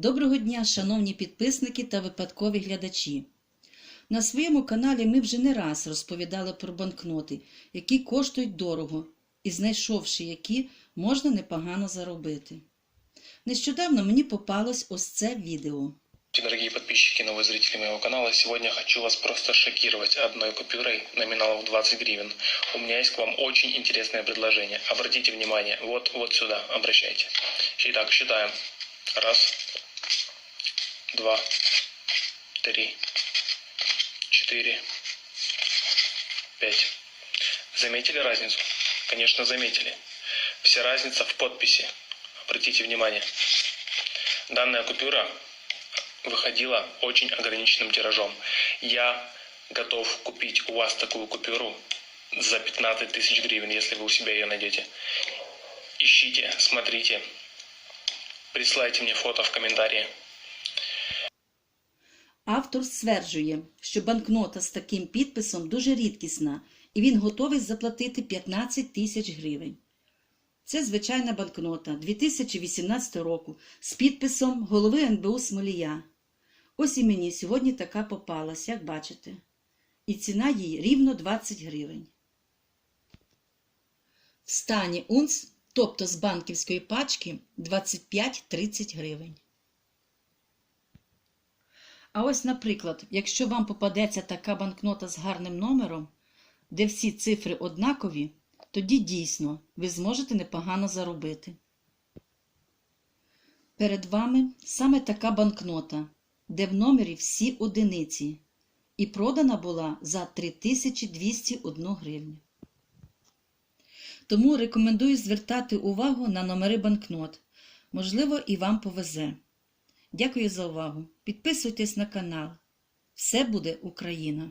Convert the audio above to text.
Доброго дня, шановні підписники та випадкові глядачі. На своєму каналі ми вже не раз розповідали про банкноти, які коштують дорого, і знайшовши які, можна непогано заробити. Нещодавно мені попалось ось це відео. Дорогие подписчики, новые зрители моего канала, сегодня хочу вас просто шокировать одной купюрой номиналом в 20 гривен. У меня есть к вам очень интересное предложение. Обратите внимание, вот, вот сюда, обращайте. Итак, считаем. Раз, два, три, четыре, пять. Заметили разницу? Конечно, заметили. Вся разница в подписи. Обратите внимание. Данная купюра выходила очень ограниченным тиражом. Я готов купить у вас такую купюру за 15 тысяч гривен, если вы у себя ее найдете. Ищите, смотрите, присылайте мне фото в комментарии. Автор стверджує, що банкнота з таким підписом дуже рідкісна, і він готовий заплатити 15 тисяч гривень. Це звичайна банкнота 2018 року з підписом голови НБУ Смолія. Ось і мені сьогодні така попалась, як бачите. І ціна її рівно 20 гривень. В стані унц, тобто з банківської пачки, 25-30 гривень. А ось, наприклад, якщо вам попадеться така банкнота з гарним номером, де всі цифри однакові, тоді дійсно ви зможете непогано заробити. Перед вами саме така банкнота, де в номері всі одиниці, і продана була за 3201 гривню. Тому рекомендую звертати увагу на номери банкнот. Можливо, і вам повезе. Дякую за увагу. Підписуйтесь на канал. Все буде Україна!